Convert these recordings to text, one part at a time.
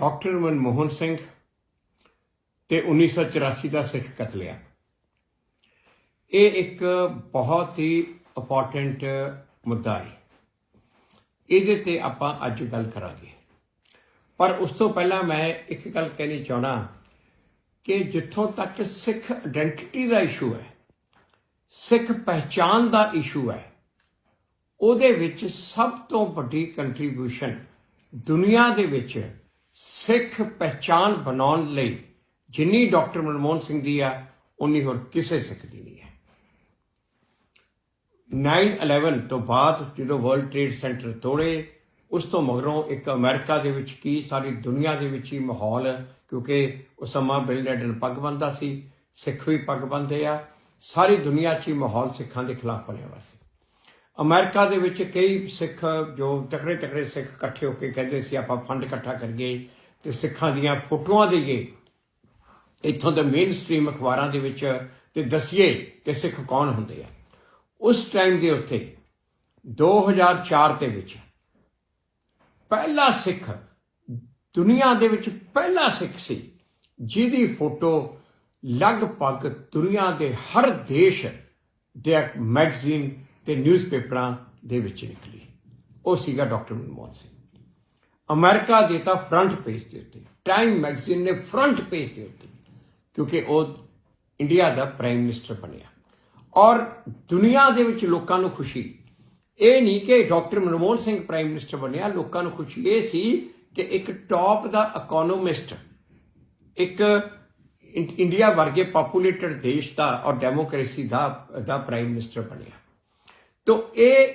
Doctor Manmohan Singh ਤੇ 1984 ਦਾ ਸਿੱਖ ਕਤਲਿਆ ਇਹ ਇੱਕ ਬਹੁਤ ਹੀ ਇੰਪੋਰਟੈਂਟ ਮੁੱਦਾ ਹੈ। ਇਹਦੇ ਤੇ ਆਪਾਂ ਅੱਜ ਗੱਲ ਕਰਾਂਗੇ। ਪਰ ਉਸ ਤੋਂ ਪਹਿਲਾਂ ਮੈਂ ਇੱਕ ਗੱਲ ਕਹਿਣੀ ਚਾਹਣਾ ਕਿ ਜਿੱਥੋਂ ਤੱਕ ਸਿੱਖ ਆਇਡੈਂਟੀਟੀ ਦਾ ਇਸ਼ੂ ਹੈ, ਸਿੱਖ ਪਹਿਚਾਨ ਦਾ ਇਸ਼ੂ ਹੈ, ਉਹਦੇ ਵਿੱਚ ਸਭ ਤੋਂ ਵੱਡੀ ਕੰਟਰੀਬਿਊਸ਼ਨ ਦੁਨੀਆ ਦੇ ਵਿੱਚ ਸਿੱਖ ਪਹਿਚਾਨ ਬਣਾਉਣ ਲਈ ਜਿੰਨੀ ਡਾਕਟਰ ਮਨਮੋਹਨ ਸਿੰਘ ਦੀ ਆ ਉਨੀ ਹੋਰ ਕਿਸੇ ਸਿੱਖ ਦੀ ਨਹੀਂ ਹੈ। 9/11 ਤੋਂ ਬਾਅਦ ਜਦੋਂ ਵਰਲਡ ਟ੍ਰੇਡ ਸੈਂਟਰ ਤੋੜੇ, ਉਸ ਤੋਂ ਮਗਰੋਂ ਇੱਕ ਅਮਰੀਕਾ ਦੇ ਵਿੱਚ ਕੀ, ਸਾਰੀ ਦੁਨੀਆ ਦੇ ਵਿੱਚ ਹੀ ਮਾਹੌਲ, ਕਿਉਂਕਿ ਉਸ ਸਮਾਂ ਬਿਲ ਲੈਡਨ ਪੱਗ ਬੰਨਦਾ ਸੀ, ਸਿੱਖ ਵੀ ਪੱਗ ਬੰਨਦੇ ਆ, ਸਾਰੀ ਦੁਨੀਆ 'ਚ ਹੀ ਮਾਹੌਲ ਸਿੱਖਾਂ ਦੇ ਖਿਲਾਫ ਬਣਿਆ ਹੋਇਆ ਸੀ। ਅਮਰੀਕਾ ਦੇ ਵਿੱਚ ਕਈ ਸਿੱਖ ਜੋ ਤਕੜੇ ਤਕੜੇ ਸਿੱਖ ਇਕੱਠੇ ਹੋ ਕੇ ਕਹਿੰਦੇ ਸੀ, ਆਪਾਂ ਫੰਡ ਇਕੱਠਾ ਕਰੀਏ ਤੇ ਸਿੱਖਾਂ ਦੀਆਂ ਫੋਟੋਆਂ ਦੇਈਏ। ਇੱਥੋਂ ਦੇ ਮੇਨ ਸਟ੍ਰੀਮ ਅਖਬਾਰਾਂ ਦੇ ਵਿੱਚ ਤੇ ਦਸੀਏ ਕਿ ਸਿੱਖ ਕੌਣ ਹੁੰਦੇ ਆ। ਉਸ ਟਾਈਮ ਦੇ ਉੱਤੇ 2004 ਦੇ ਵਿੱਚ, ਪਹਿਲਾ ਸਿੱਖ ਦੁਨੀਆ ਦੇ ਵਿੱਚ ਪਹਿਲਾ ਸਿੱਖ ਸੀ, ਜਿਹਦੀ ਫੋਟੋ ਲਗਭਗ ਦੁਨੀਆ ਦੇ ਹਰ ਦੇਸ਼ ਦੇ ਮੈਗਜ਼ੀਨ ਤੇ ਨਿਊਜ਼ਪੇਪਰਾਂ ਦੇ ਵਿੱਚ ਨਿਕਲੀ। ਉਹ ਸੀਗਾ ਡਾਕਟਰ ਮਨਮੋਹਨ ਸਿੰਘ। ਅਮਰੀਕਾ ਦੇ ਤਾਂ ਫਰੰਟ ਪੇਜ ਦੇ ਉੱਤੇ ਟਾਈਮ ਮੈਗਜ਼ੀਨ ਨੇ ਫਰੰਟ ਪੇਜ ਦੇ ਉੱਤੇ, ਕਿਉਂਕਿ ਉਹ ਇੰਡੀਆ ਦਾ ਪ੍ਰਾਈਮ ਮਿਨਿਸਟਰ ਬਣਿਆ। ਔਰ ਦੁਨੀਆ ਦੇ ਵਿੱਚ ਲੋਕਾਂ ਨੂੰ ਖੁਸ਼ੀ, ਇਹ ਨਹੀਂ ਕਿ doctor Manmohan Singh prime minister ਬਣਿਆ, ਲੋਕਾਂ ਨੂੰ ਖੁਸ਼ੀ ਇਹ ਸੀ ਕਿ ਇੱਕ ਟੌਪ ਦਾ ਇਕਨੋਮਿਸਟ ਇੱਕ ਇੰਡੀਆ ਵਰਗੇ ਪਪੂਲੇਟਡ ਦੇਸ਼ ਦਾ ਔਰ ਡੈਮੋਕ੍ਰੇਸੀ ਦਾ ਦਾ ਪ੍ਰਾਈਮ ਮਿਨਿਸਟਰ ਬਣਿਆ। ਤੋ ਇਹ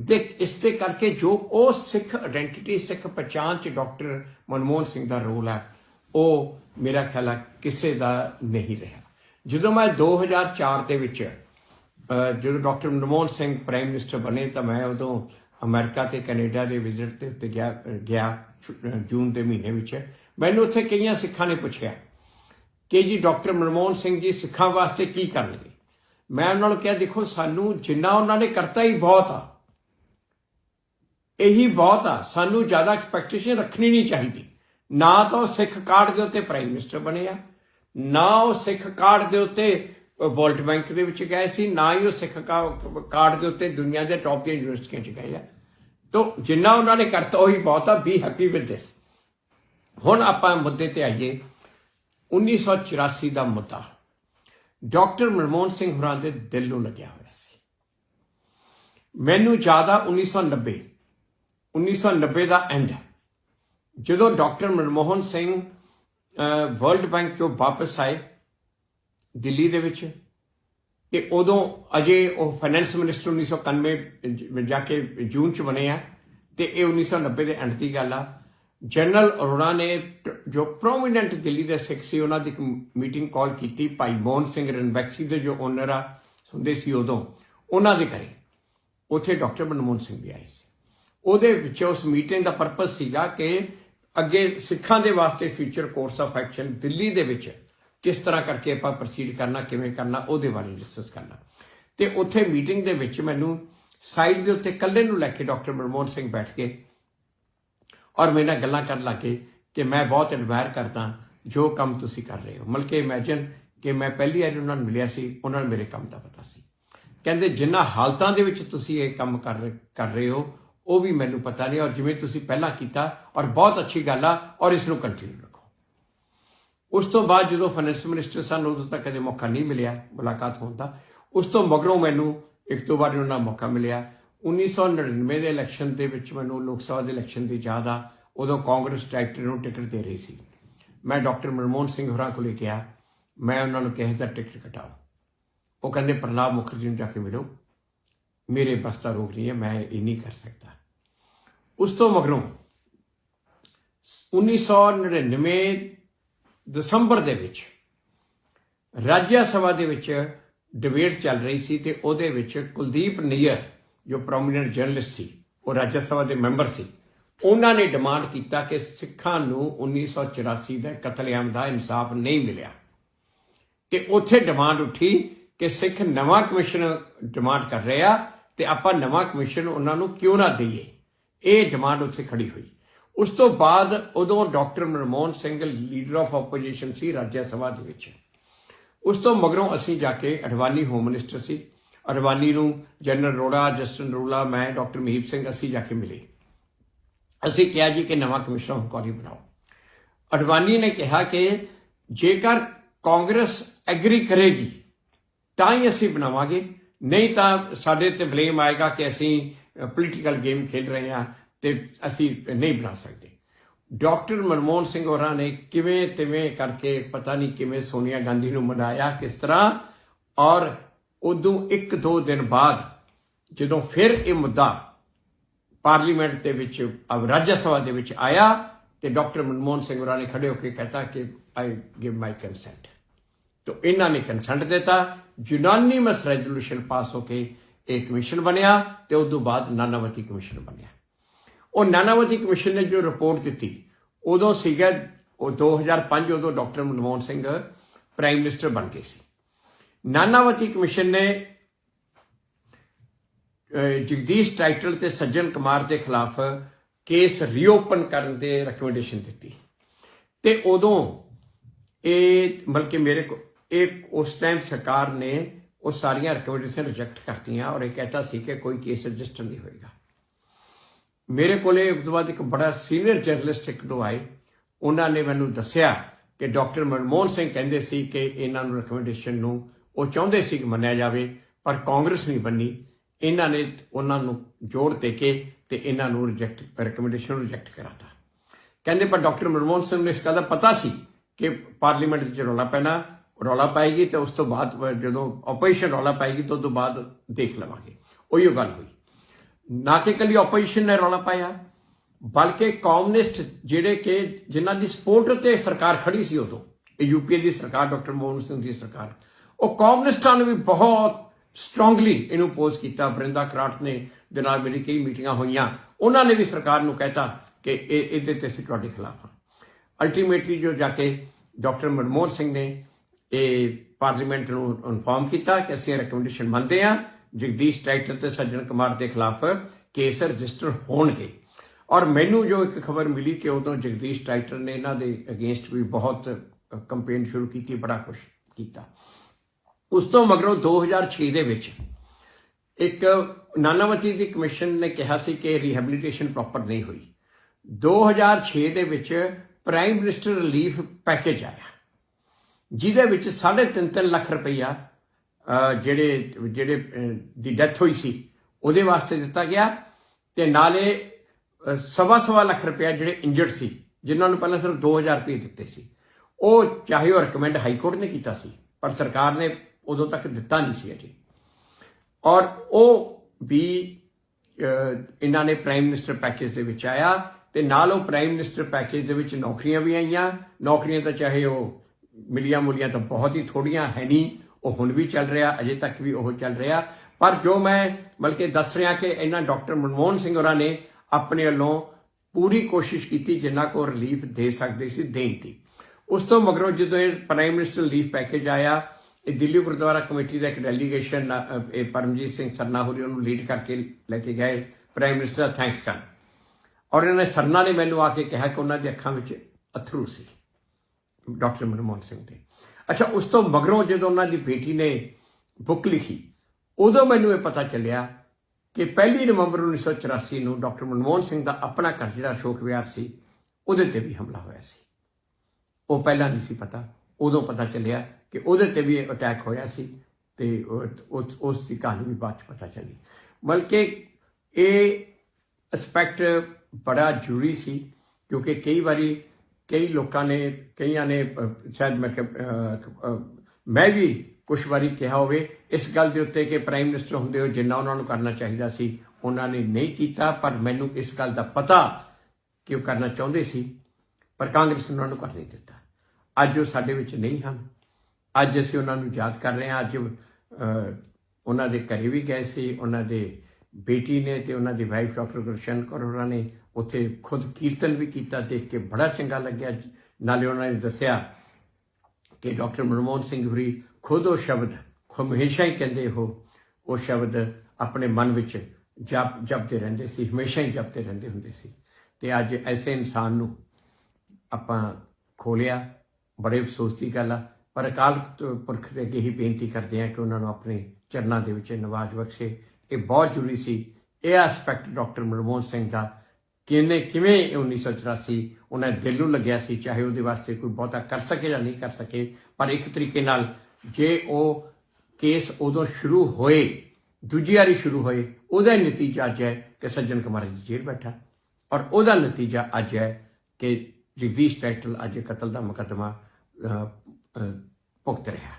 ਦੇ ਇਸ ਕਰਕੇ ਜੋ ਉਹ ਸਿੱਖ ਆਇਡੈਂਟੀਟੀ ਸਿੱਖ ਪਛਾਣ ਚ ਡਾਕਟਰ ਮਨਮੋਹਨ ਸਿੰਘ ਦਾ ਰੋਲ ਹੈ, ਉਹ ਮੇਰਾ ਖਿਆਲ ਹੈ ਕਿਸੇ ਦਾ ਨਹੀਂ ਰਿਹਾ। ਜਦੋਂ ਮੈਂ 2004 ਦੇ ਵਿੱਚ ਜਦੋਂ doctor Manmohan Singh prime minister ਬਣੇ ਤਾਂ ਮੈਂ ਉਦੋਂ ਅਮਰੀਕਾ ਤੇ ਕੈਨੇਡਾ ਦੇ ਵਿਜ਼ਿਟ ਤੇ ਉੱਤੇ ਗਿਆ ਗਿਆ ਜੂਨ ਦੇ ਮਹੀਨੇ ਵਿੱਚ। ਮੈਨੂੰ ਉੱਥੇ ਕਈਆਂ ਸਿੱਖਾਂ ਨੇ ਪੁੱਛਿਆ ਕਿ ਜੀ ਡਾਕਟਰ ਮਨਮੋਹਨ ਸਿੰਘ ਜੀ ਸਿੱਖਾਂ ਵਾਸਤੇ ਕੀ ਕਰਨਗੇ? ਮੈਂ ਉਹਨਾਂ ਨੂੰ ਕਿਹਾ, ਦੇਖੋ, ਸਾਨੂੰ ਜਿੰਨਾ ਉਹਨਾਂ ਨੇ ਕਰਤਾ ਹੀ ਬਹੁਤ ਆ। ਇਹੀ ਬਹੁਤ ਆ। ਸਾਨੂੰ ਜ਼ਿਆਦਾ ਐਕਸਪੈਕਟੇਸ਼ਨ ਰੱਖਣੀ ਨਹੀਂ ਚਾਹੀਦੀ। ਨਾ ਤਾਂ ਉਹ ਸਿੱਖ ਕਾਰਡ ਦੇ ਉੱਤੇ ਪ੍ਰਾਈਮ ਮਿਨਿਸਟਰ ਬਣੇ ਆ, ਨਾ ਉਹ ਸਿੱਖ ਕਾਰਡ ਦੇ ਉੱਤੇ ਵਰਲਡ ਬੈਂਕ ਦੇ ਵਿੱਚ ਗਏ ਸੀ, ਨਾ ਹੀ ਉਹ ਸਿੱਖ ਕਾਰਡ ਦੇ ਉੱਤੇ ਦੁਨੀਆ ਦੇ ਟੌਪ ਦੀਆਂ ਯੂਨੀਵਰਸਿਟੀਆਂ 'ਚ ਗਏ ਆ। ਤੋ ਜਿੰਨਾ ਉਹਨਾਂ ਨੇ ਕਰਤਾ, ਉਹੀ ਬਹੁਤ ਆ। ਬੀ ਹੈਪੀ ਵਿਦ ਦਿਸ ਹੁਣ ਆਪਾਂ ਮੁੱਦੇ ਤੇ ਆਈਏ। 1984 ਦਾ ਮੁੱਦਾ। ਡਾਕਟਰ ਮਨਮੋਹਨ ਸਿੰਘ ਹੋਰਾਂ ਦੇ ਦਿਲ ਨੂੰ ਲੱਗਿਆ ਹੋਇਆ ਸੀ। ਮੈਨੂੰ ਜ਼ਿਆਦਾ 1990 1990 ਦਾ ਐਂਡ ਜਦੋਂ doctor Manmohan Singh world bank ਤੋਂ ਵਾਪਸ ਆਏ ਦਿੱਲੀ ਦੇ ਵਿੱਚ, ਤੇ ਉਦੋਂ ਅਜੇ ਉਹ ਫਾਈਨੈਂਸ ਮਿਨਿਸਟਰ 1991 ਜ- ਜਾ ਕੇ ਜੂਨ ਚ ਬਣੇ ਆ, ਤੇ ਇਹ 1990 ਦੇ ਐਂਡ ਦੀ ਗੱਲ ਆ। ਜਨਰਲ ਅਰੋੜਾ ਨੇ ਜੋ ਪ੍ਰੋਮਿਨੈਂਟ ਦਿੱਲੀ ਦੇ ਸਿੱਖ ਸੀ, ਉਹਨਾਂ ਦੀ ਇੱਕ ਮੀਟਿੰਗ ਕਾਲ ਕੀਤੀ ਭਾਈ ਮੋਹਨ ਸਿੰਘ ਰਣਬੈਕਸੀ ਦੇ ਜੋ ਓਨਰ ਆ, ਹੁੰਦੇ ਸੀ ਉਦੋਂ, ਉਹਨਾਂ ਦੇ ਘਰੇ। ਉੱਥੇ ਡਾਕਟਰ ਮਨਮੋਹਨ ਸਿੰਘ ਵੀ ਆਏ ਸੀ। ਉਹਦੇ ਵਿੱਚ ਉਸ ਮੀਟਿੰਗ ਦਾ ਪਰਪਸ ਸੀਗਾ ਕਿ ਅੱਗੇ ਸਿੱਖਾਂ ਦੇ ਵਾਸਤੇ future course of action Delhi ਦੇ ਵਿੱਚ ਕਿਸ ਤਰ੍ਹਾਂ ਕਰਕੇ ਆਪਾਂ ਪ੍ਰੋਸੀਡ ਕਰਨਾ, ਕਿਵੇਂ ਕਰਨਾ, ਉਹਦੇ ਬਾਰੇ ਡਿਸਕਸ ਕਰਨਾ। ਤੇ ਉੱਥੇ ਮੀਟਿੰਗ ਦੇ ਵਿੱਚ ਮੈਨੂੰ ਸਾਈਡ ਦੇ ਉੱਤੇ ਇਕੱਲੇ ਨੂੰ ਲੈ ਕੇ ਡਾਕਟਰ ਮਨਮੋਹਨ ਸਿੰਘ ਬੈਠ ਕੇ ਔਰ ਮੇਰੇ ਨਾਲ ਗੱਲਾਂ ਕਰਨ ਲੱਗੇ ਕਿ ਮੈਂ ਬਹੁਤ ਐਡਮਾਇਰ ਕਰਦਾ ਜੋ ਕੰਮ ਤੁਸੀਂ ਕਰ ਰਹੇ ਹੋ। ਮਤਲਬ ਕਿ ਇਮੇਜਿਨ ਕਿ ਮੈਂ ਪਹਿਲੀ ਵਾਰ ਉਹਨਾਂ ਨੂੰ ਮਿਲਿਆ ਸੀ, ਉਹਨਾਂ ਨੂੰ ਮੇਰੇ ਕੰਮ ਦਾ ਪਤਾ ਸੀ। ਕਹਿੰਦੇ, ਜਿੰਨਾ ਹਾਲਤਾਂ ਦੇ ਵਿੱਚ ਤੁਸੀਂ ਇਹ ਕੰਮ ਕਰ ਰਹੇ- ਕਰ ਰਹੇ ਹੋ, ਉਹ ਵੀ ਮੈਨੂੰ ਪਤਾ ਨਹੀਂ ਔਰ ਜਿਵੇਂ ਤੁਸੀਂ ਪਹਿਲਾਂ ਕੀਤਾ ਔਰ ਬਹੁਤ ਅੱਛੀ ਗੱਲ ਆ ਔਰ ਇਸ ਨੂੰ ਕੰਟੀਨਿਊ ਰੱਖੋ। ਉਸ ਤੋਂ ਬਾਅਦ ਜਦੋਂ ਫਾਈਨੈਂਸ ਮਿਨਿਸਟਰ ਸਨ, ਉਦੋਂ ਤੱਕ ਕਦੇ ਮੌਕਾ ਨਹੀਂ ਮਿਲਿਆ ਮੁਲਾਕਾਤ ਹੋਣ ਦਾ। ਉਸ ਤੋਂ ਮਗਰੋਂ ਮੈਨੂੰ ਇੱਕ ਦੋ ਵਾਰ ਉਹਨਾਂ ਦਾ ਮੌਕਾ ਮਿਲਿਆ। 1999 ਦੇ ਇਲੈਕਸ਼ਨ ਦੇ ਵਿੱਚ ਮੈਨੂੰ ਲੋਕ ਸਭਾ ਦੇ ਇਲੈਕਸ਼ਨ ਦੀ ਯਾਦ ਆ, ਉਦੋਂ ਕਾਂਗਰਸ ਡਾਇਰੈਕਟਰ ਨੂੰ ਟਿਕਟ ਦੇ ਰਹੀ ਸੀ। ਮੈਂ ਡਾਕਟਰ ਮਨਮੋਹਨ ਸਿੰਘ ਹੋਰਾਂ ਕੋਲੇ ਗਿਆ, ਮੈਂ ਉਹਨਾਂ ਨੂੰ ਕਿਹਾ ਤਾਂ ਟਿਕਟ ਕਟਾਓ। ਉਹ ਕਹਿੰਦੇ ਪ੍ਰਣਾਬ ਮੁਖਰਜੀ ਨੂੰ ਜਾ ਕੇ ਮਿਲੋ। ਮੇਰੇ ਬਸ ਦਾ ਰੋਗ ਨਹੀਂ ਹੈ, ਮੈਂ ਇਹ ਨਹੀਂ ਕਰ ਸਕਦਾ। ਉਸ ਤੋਂ ਮਗਰੋਂ 1999 ਦਸੰਬਰ ਦੇ ਵਿੱਚ ਰਾਜ ਸਭਾ ਦੇ ਵਿੱਚ ਡਿਬੇਟ ਚੱਲ ਰਹੀ ਸੀ ਤੇ ਉਹਦੇ ਵਿੱਚ ਕੁਲਦੀਪ ਨਈਅਰ ਜੋ ਪ੍ਰੋਮੀਨੈਂਟ ਜਰਨਲਿਸਟ ਸੀ, ਉਹ ਰਾਜ ਸਭਾ ਦੇ ਮੈਂਬਰ ਸੀ, ਉਹਨਾਂ ਨੇ ਡਿਮਾਂਡ ਕੀਤਾ ਕਿ ਸਿੱਖਾਂ ਨੂੰ 1984 ਦੇ ਕਤਲੇਆਮ ਦਾ ਇਨਸਾਫ ਨਹੀਂ ਮਿਲਿਆ। ਤੇ ਉੱਥੇ ਡਿਮਾਂਡ ਉੱਠੀ ਕਿ ਸਿੱਖ ਨਵਾਂ ਕਮਿਸ਼ਨ ਡਿਮਾਂਡ ਕਰ ਰਿਹਾ ਤੇ ਆਪਾਂ ਨਵਾਂ ਕਮਿਸ਼ਨ ਉਹਨਾਂ ਨੂੰ ਕਿਉਂ ਨਾ ਦਈਏ? ਇਹ ਡਿਮਾਂਡ ਉੱਥੇ ਖੜੀ ਹੋਈ। ਉਸ ਤੋਂ ਬਾਅਦ ਉਦੋਂ doctor Manmohan Singh leader of opposition ਸੀ ਰਾਜ ਸਭਾ ਦੇ ਵਿੱਚ। ਉਸ ਤੋਂ ਮਗਰੋਂ ਅਸੀਂ ਜਾ ਕੇ ਅਡਵਾਨੀ ਹੋਮ ਮਿਨਿਸਟਰ ਸੀ। ਅਡਵਾਨੀ ਨੂੰ, ਜਨਰਲ ਰੋੜਾ ਜਸਟਨ ਰੋਲਾ ਮੈਂ, ਡਾਕਟਰ ਮਹੀਪ ਸਿੰਘ, ਅਸੀਂ ਜਾ ਕੇ ਮਿਲੇ। ਅਸੀਂ ਕਿਹਾ ਜੀ ਕਿ ਨਵਾਂ ਕਮਿਸ਼ਨਰ ਇਨਕੁਆਰੀ ਬਣਾਓ। ਅਡਵਾਨੀ ਨੇ ਕਿਹਾ ਕਿ ਜੇਕਰ ਕਾਂਗਰਸ ਐਗਰੀ ਕਰੇਗੀ, ਤਾਂ ਹੀ ਅਸੀਂ ਬਣਾਵਾਂਗੇ। ਨਹੀਂ ਤਾਂ ਸਾਡੇ ਤੇ ਬਲੇਮ ਆਏਗਾ ਕਿ ਅਸੀਂ ਪੋਲੀਟੀਕਲ ਗੇਮ ਖੇਡ ਰਹੇ ਹਾਂ ਤੇ ਅਸੀਂ ਨਹੀਂ ਬਣਾ ਸਕਦੇ। ਡਾਕਟਰ ਮਨਮੋਹਨ ਸਿੰਘ ਹੋਰਾਂ ਨੇ ਕਿਵੇਂ ਤਿਵੇਂ ਕਰਕੇ ਪਤਾ ਨਹੀਂ ਕਿਵੇਂ ਸੋਨੀਆ ਗਾਂਧੀ ਨੂੰ ਮਨਾਇਆ, ਕਿਸ ਤਰ੍ਹਾਂ, ਔਰ ਉਦੋਂ ਇੱਕ ਦੋ ਦਿਨ ਬਾਅਦ ਜਦੋਂ ਫਿਰ ਇਹ ਮੁੱਦਾ ਪਾਰਲੀਮੈਂਟ ਦੇ ਵਿੱਚ ਰਾਜ ਸਭਾ ਦੇ ਵਿੱਚ ਆਇਆ ਤੇ ਡਾਕਟਰ ਮਨਮੋਹਨ ਸਿੰਘ ਹੋਰਾਂ ਨੇ ਖੜੇ ਹੋ ਕੇ ਕਹਤਾ ਕਿ ਆਈ ਗਿਵ ਮਾਈ ਕੰਸੈਂਟ ਤੋ ਇਹਨਾਂ ਨੇ ਕੰਸੈਂਟ ਦਿੱਤਾ। ਯੂਨਾਨੀਮਸ ਰੈਜ਼ੋਲੂਸ਼ਨ ਪਾਸ ਹੋ ਕੇ ਇਹ ਕਮਿਸ਼ਨ ਬਣਿਆ ਤੇ ਉਸ ਤੋਂ ਬਾਅਦ ਨਾਨਾਵਤੀ ਕਮਿਸ਼ਨ ਬਣਿਆ। ਉਹ ਨਾਨਾਵਤੀ ਕਮਿਸ਼ਨ ਨੇ ਜੋ ਰਿਪੋਰਟ ਦਿੱਤੀ, ਉਦੋਂ ਸੀਗਾ, ਉਹ 2005 ਉਦੋਂ doctor Manmohan Singh prime minister ਬਣ ਗਏ ਸੀ। ਨਾਨਾਵਤੀ ਕਮਿਸ਼ਨ ਨੇ ਜਗਦੀਸ਼ ਟਾਈਟਲ ਤੇ ਸੱਜਣ ਕੁਮਾਰ ਦੇ ਖਿਲਾਫ ਕੇਸ ਰੀਓਪਨ ਕਰਨ ਦੇ ਰეკਮੈਂਡੇਸ਼ਨ ਦਿੱਤੀ। ਤੇ ਉਦੋਂ ਇਹ ਬਲਕਿ ਮੇਰੇ ਕੋ, ਇਹ ਉਸ ਟਾਈਮ ਸਰਕਾਰ ਨੇ ਉਹ ਸਾਰੀਆਂ ਰეკਮੈਂਡੇਸ਼ਨ ਰਿਜੈਕਟ ਕਰਤੀਆਂ ਔਰ ਇਹ ਕਹਤਾ ਸੀ ਕਿ ਕੋਈ ਕੇਸ ਰਜਿਸਟਰ ਨਹੀਂ ਹੋਏਗਾ। ਮੇਰੇ ਕੋਲੇ ਉਸ ਤੋਂ ਬਾਅਦ ਇੱਕ ਬੜਾ ਸੀਨੀਅਰ ਜਰਨਲਿਸਟ ਇੱਕ ਦੋ ਆਏ। ਉਹਨਾਂ ਨੇ ਮੈਨੂੰ ਦੱਸਿਆ ਕਿ ਡਾਕਟਰ ਮਨਮੋਹਨ ਸਿੰਘ ਕਹਿੰਦੇ ਸੀ ਕਿ ਇਹਨਾਂ ਨੂੰ ਰეკਮੈਂਡੇਸ਼ਨ ਨੂੰ ਉਹ ਚਾਹੁੰਦੇ ਸੀ ਕਿ ਮੰਨਿਆ ਜਾਵੇ, ਪਰ ਕਾਂਗਰਸ ਨਹੀਂ ਬੰਨੀ। ਇਹਨਾਂ ਨੇ ਉਹਨਾਂ ਨੂੰ ਜੋੜ ਦੇ ਕੇ ਤੇ ਇਹਨਾਂ ਨੂੰ ਰਿਜੈਕਟ ਰეკਮੈਂਡੇਸ਼ਨ ਨੂੰ ਰਿਜੈਕਟ ਕਰਾਤਾ। ਕਹਿੰਦੇ, ਪਰ ਡਾਕਟਰ ਮਨਮੋਹਨ ਸਿੰਘ ਨੂੰ ਇਸ ਗੱਲ ਦਾ ਪਤਾ ਸੀ ਕਿ ਪਾਰਲੀਮੈਂਟ ਵਿੱਚ ਰੌਲਾ ਪੈਣਾ, ਰੌਲਾ ਪਾਏਗੀ ਤੇ ਉਸ ਤੋਂ ਬਾਅਦ ਜਦੋਂ ਆਪੋਜੀਸ਼ਨ ਰੌਲਾ ਪਾਏਗੀ ਤਾਂ ਉਸ ਤੋਂ ਬਾਅਦ ਦੇਖ ਲਵਾਂਗੇ। ਉਹੀ ਉਹ ਗੱਲ ਹੋਈ। ਨਾ ਕਿ ਕੱਲੀ ਆਪੋਜੀਸ਼ਨ ਨੇ ਰੌਲਾ ਪਾਇਆ, ਬਲਕਿ ਕਮਿਊਨਿਸਟ ਜਿਹੜੇ ਕਿ ਜਿਨ੍ਹਾਂ ਦੀ ਸਪੋਰਟ ਤੇ ਸਰਕਾਰ ਖੜੀ ਸੀ ਉਦੋਂ, ਇਹ ਯੂਪੀਏ ਦੀ ਸਰਕਾਰ, ਡਾਕਟਰ ਮੋਹਨ ਸਿੰਘ ਦੀ ਸਰਕਾਰ ਉਹ ਕਮਿਊਨਿਸਟਾਂ ਨੇ ਵੀ ਬਹੁਤ ਸਟਰੋਂਗਲੀ ਇਹਨੂੰ ਪੋਜ਼ ਕੀਤਾ। ਬ੍ਰਿੰਦਾ ਕਰਾਟ ਨੇ, ਦੇ ਨਾਲ ਮੇਰੀ ਕਈ ਮੀਟਿੰਗਾਂ ਹੋਈਆਂ। ਉਹਨਾਂ ਨੇ ਵੀ ਸਰਕਾਰ ਨੂੰ ਕਹਿਤਾ ਕਿ ਇਹ ਇਹਦੇ ਤੇ ਅਸੀਂ ਤੁਹਾਡੇ ਖਿਲਾਫ ਹਾਂ। ਅਲਟੀਮੇਟਲੀ ਜੋ ਜਾ ਕੇ ਡਾਕਟਰ ਮਨਮੋਹਨ ਸਿੰਘ ਨੇ ਇਹ ਪਾਰਲੀਮੈਂਟ ਨੂੰ ਇਨਫਾਰਮ ਕੀਤਾ ਕਿ ਅਸੀਂ ਰეკਮੈਂਡੇਸ਼ਨ ਮੰਨਦੇ ਹਾਂ, ਜਗਦੀਸ਼ ਟਾਈਟਲ ਤੇ ਸੱਜਣ ਕੁਮਾਰ ਦੇ ਖਿਲਾਫ ਕੇਸ ਰਜਿਸਟਰ ਹੋਣਗੇ। ਔਰ ਮੈਨੂੰ ਜੋ ਇੱਕ ਖਬਰ ਮਿਲੀ ਕਿ ਉਦੋਂ ਜਗਦੀਸ਼ ਟਾਈਟਲ ਨੇ ਇਹਨਾਂ ਦੇ ਅਗੇਂਸਟ ਵੀ ਬਹੁਤ ਕੰਪੇਨ ਸ਼ੁਰੂ ਕੀਤੀ, ਬੜਾ ਕੁਝ ਕੀਤਾ। ਉਸ ਤੋਂ ਮਗਰੋਂ 2006 ਦੇ ਵਿੱਚ ਇੱਕ ਨਾਨਾਵਤੀ ਦੀ ਕਮਿਸ਼ਨ ਨੇ ਕਿਹਾ ਸੀ ਕਿ ਰੀਹੈਬਿਲਿਟੇਸ਼ਨ ਪ੍ਰੋਪਰ ਨਹੀਂ ਹੋਈ। 2006 ਦੇ ਵਿੱਚ ਪ੍ਰਾਈਮ ਮਿਨਿਸਟਰ ਰਿਲੀਫ ਪੈਕੇਜ ਆਇਆ, ਜਿਹਦੇ ਵਿੱਚ 3.5 ਲੱਖ ਰੁਪਈਆ ਜਿਹੜੇ ਜਿਹੜੇ ਦੀ ਡੈਥ ਹੋਈ ਸੀ, ਉਹਦੇ ਵਾਸਤੇ ਦਿੱਤਾ ਗਿਆ ਤੇ ਨਾਲੇ ਸਵਾ ਸਵਾ ਲੱਖ ਰੁਪਇਆ ਜਿਹੜੇ ਇੰਜਰਡ ਸੀ, ਜਿਨ੍ਹਾਂ ਨੂੰ ਪਹਿਲਾਂ ਸਿਰਫ 2000 ਰੁਪਏ ਦਿੱਤੇ ਸੀ, ਉਹ ਚਾਹੇ ਉਹ ਰეკਮੈਂਡ ਹਾਈ ਕੋਰਟ ਨੇ ਕੀਤਾ ਸੀ, ਪਰ ਸਰਕਾਰ ਨੇ ਉਦੋਂ ਤੱਕ ਦਿੱਤਾ ਨਹੀਂ ਸੀ ਅਜੇ। ਔਰ ਉਹ ਵੀ ਇਹਨਾਂ ਨੇ ਪ੍ਰਾਈਮ ਮਿਨਿਸਟਰ ਪੈਕੇਜ ਦੇ ਵਿੱਚ ਆਇਆ ਤੇ ਨਾਲ ਉਹ ਪ੍ਰਾਈਮ ਮਿਨਿਸਟਰ ਪੈਕੇਜ ਦੇ ਵਿੱਚ ਨੌਕਰੀਆਂ ਵੀ ਆਈਆਂ। ਨੌਕਰੀਆਂ ਤਾਂ ਚਾਹੇ ਉਹ ਮਿਲੀਆਂ ਮੁਲੀਆਂ ਤਾਂ ਬਹੁਤ ਹੀ ਥੋੜੀਆਂ ਹੈ ਨਹੀਂ, ਉਹ ਹੁਣ ਵੀ ਚੱਲ ਰਿਹਾ, ਅਜੇ ਤੱਕ ਵੀ ਉਹ ਚੱਲ ਰਿਹਾ। ਪਰ ਜੋ ਮੈਂ ਬਲਕਿ ਦੱਸ ਰਿਹਾ ਕਿ ਇਹਨਾਂ ਡਾਕਟਰ ਮਨਮੋਹਨ ਸਿੰਘ ਹੋਰਾਂ ਨੇ ਆਪਣੇ ਵੱਲੋਂ ਪੂਰੀ ਕੋਸ਼ਿਸ਼ ਕੀਤੀ ਜਿੰਨਾ ਕੋ ਰਿਲੀਫ ਦੇ ਸਕਦੇ ਸੀ, ਦੇਣ ਦੀ। ਉਸ ਤੋਂ ਮਗਰੋਂ ਜਦੋਂ ਇਹ ਪ੍ਰਾਈਮ ਮਿਨਿਸਟਰ ਰਿਲੀਫ ਪੈਕੇਜ ਆਇਆ ਇਹ ਦਿੱਲੀ ਗੁਰਦੁਆਰਾ ਕਮੇਟੀ ਦਾ ਇੱਕ ਡੈਲੀਗੇਸ਼ਨ ਇਹ ਪਰਮਜੀਤ ਸਿੰਘ ਸਰਨਾ ਹੋਰੀ ਉਹਨੂੰ ਲੀਡ ਕਰਕੇ ਲੈ ਕੇ ਗਏ। ਪ੍ਰਾਈਮ ਮਿਨਿਸਟਰ ਦਾ ਥੈਂਕਸ ਕਰਨ। ਔਰ ਇਹਨਾਂ ਨੇ ਸਰਨਾ ਨੇ ਮੈਨੂੰ ਆ ਕੇ ਕਿਹਾ ਕਿ ਉਹਨਾਂ ਦੀ ਅੱਖਾਂ ਵਿੱਚ ਅਥਰੂ ਸੀ, ਡਾਕਟਰ ਮਨਮੋਹਨ ਸਿੰਘ ਦੇ। ਅੱਛਾ, ਉਸ ਤੋਂ ਮਗਰੋਂ ਜਦੋਂ ਉਹਨਾਂ ਦੀ ਬੇਟੀ ਨੇ ਬੁੱਕ ਲਿਖੀ, ਉਦੋਂ ਮੈਨੂੰ ਇਹ ਪਤਾ ਚੱਲਿਆ ਕਿ 1 ਨਵੰਬਰ 1984 ਨੂੰ ਡਾਕਟਰ ਮਨਮੋਹਨ ਸਿੰਘ ਦਾ ਆਪਣਾ ਘਰ ਜਿਹੜਾ ਅਸ਼ੋਕ ਵਿਹਾਰ ਸੀ, ਉਹਦੇ ਤੇ ਵੀ ਹਮਲਾ ਹੋਇਆ ਸੀ। ਉਹ ਪਹਿਲਾਂ ਨਹੀਂ ਸੀ ਪਤਾ। ਉਦੋਂ ਪਤਾ ਚੱਲਿਆ ਕਿ ਉਹਦੇ ਤੇ ਵੀ ਅਟੈਕ ਹੋਇਆ ਸੀ ਤੇ ਉਸ ਦੀ ਕਹਾਣੀ ਵੀ ਬਾਅਦ ਚ ਪਤਾ ਚੱਲੀ। ਬਲਕਿ ਇਹ ਐਸਪੈਕਟ ਬੜਾ ਜ਼ਰੂਰੀ ਸੀ, ਕਿਉਂਕਿ ਕਈ ਵਾਰੀ ਕਈ ਲੋਕਾਂ ਨੇ ਕਈਆਂ ਨੇ, ਸ਼ਾਇਦ ਮੈਂ ਮੈਂ ਵੀ ਕੁਝ ਵਾਰੀ ਕਿਹਾ ਹੋਵੇ, ਇਸ ਗੱਲ ਦੇ ਉੱਤੇ ਕਿ ਪ੍ਰਾਈਮ ਮਿਨਿਸਟਰ ਹੁੰਦੇ ਹੋ ਜਿੰਨਾ ਉਹਨਾਂ ਨੂੰ ਕਰਨਾ ਚਾਹੀਦਾ ਸੀ, ਉਹਨਾਂ ਨੇ ਨਹੀਂ ਕੀਤਾ, ਪਰ ਮੈਨੂੰ ਇਸ ਗੱਲ ਦਾ ਪਤਾ ਕਿ ਉਹ ਕਰਨਾ ਚਾਹੁੰਦੇ ਸੀ, ਪਰ ਕਾਂਗਰਸ ਨੇ ਉਹਨਾਂ ਨੂੰ ਕਰ ਨਹੀਂ ਦਿੱਤਾ। ਅੱਜ ਉਹ ਸਾਡੇ ਵਿੱਚ ਨਹੀਂ ਹਨ। ਅੱਜ ਅਸੀਂ ਉਹਨਾਂ ਨੂੰ ਯਾਦ ਕਰ ਰਹੇ ਹਾਂ। ਅੱਜ ਉਹਨਾਂ ਦੇ ਘਰੇ ਵੀ ਗਏ ਸੀ। ਉਹਨਾਂ ਦੇ ਬੇਟੀ ਨੇ ਤੇ ਉਹਨਾਂ ਦੀ ਵਾਈਫ ਡਾਕਟਰ ਗੁਰਸ਼ਨ ਕੌਰ ਹੋਰਾਂ ਨੇ ਉੱਥੇ ਖੁਦ ਕੀਰਤਨ ਵੀ ਕੀਤਾ, ਦੇਖ ਕੇ ਬੜਾ ਚੰਗਾ ਲੱਗਿਆ। ਨਾਲੇ ਉਹਨਾਂ ਨੇ ਦੱਸਿਆ ਕਿ ਡਾਕਟਰ ਮਨਮੋਹਨ ਸਿੰਘ ਹੁਰੀ ਖੁਦ ਉਹ ਸ਼ਬਦ ਹਮੇਸ਼ਾ ਹੀ ਕਹਿੰਦੇ ਹੋ। ਉਹ ਸ਼ਬਦ ਆਪਣੇ ਮਨ ਵਿੱਚ ਜਪ, ਜਪਦੇ ਰਹਿੰਦੇ ਸੀ, ਹਮੇਸ਼ਾ ਹੀ ਜਪਦੇ ਰਹਿੰਦੇ ਹੁੰਦੇ ਸੀ। ਤੇ ਅੱਜ ਐਸੇ ਇਨਸਾਨ ਨੂੰ ਆਪਾਂ ਖੋਲਿਆ। ਬੜੇ ਅਫਸੋਸ ਦੀ ਗੱਲ ਆ। ਪਰ ਅਕਾਲ ਪੁਰਖ ਦੇ ਅੱਗੇ ਹੀ ਬੇਨਤੀ ਕਰਦੇ ਆ ਕਿ ਉਹਨਾਂ ਨੂੰ ਆਪਣੇ ਚਰਨਾਂ ਦੇ ਵਿੱਚ ਨਵਾਜ਼ ਬਖਸ਼ੇ। ਇਹ ਬਹੁਤ ਜ਼ਰੂਰੀ ਸੀ। ਇਹ ਐਸਪੈਕਟ ਡਾਕਟਰ ਮਨਮੋਹਨ ਸਿੰਘ ਦਾ ਕਿਨੇ ਕਿਵੇਂ 1984 ਉਹਨਾਂ ਦਿਲ ਨੂੰ ਲੱਗਿਆ ਸੀ, ਚਾਹੇ ਉਹਦੇ ਵਾਸਤੇ ਕੋਈ ਬਹੁਤਾ ਕਰ ਸਕੇ ਜਾਂ ਨਹੀਂ ਕਰ ਸਕੇ। ਪਰ ਇੱਕ ਤਰੀਕੇ ਨਾਲ ਜੇ ਉਹ ਕੇਸ ਉਦੋਂ ਸ਼ੁਰੂ ਹੋਏ, ਦੂਜੀ ਵਾਰੀ ਸ਼ੁਰੂ ਹੋਏ, ਉਹਦਾ ਨਤੀਜਾ ਅੱਜ ਹੈ ਕਿ ਸੱਜਣ ਕੁਮਾਰ ਜੀ ਜੇਲ੍ਹ ਬੈਠਾ। ਔਰ ਉਹਦਾ ਨਤੀਜਾ ਅੱਜ ਹੈ ਕਿ ਜਗਦੀਸ਼ ਟਾਈਟਲ ਅੱਜ ਕਤਲ ਦਾ ਮੁਕੱਦਮਾ ਭੁਗਤ ਰਿਹਾ।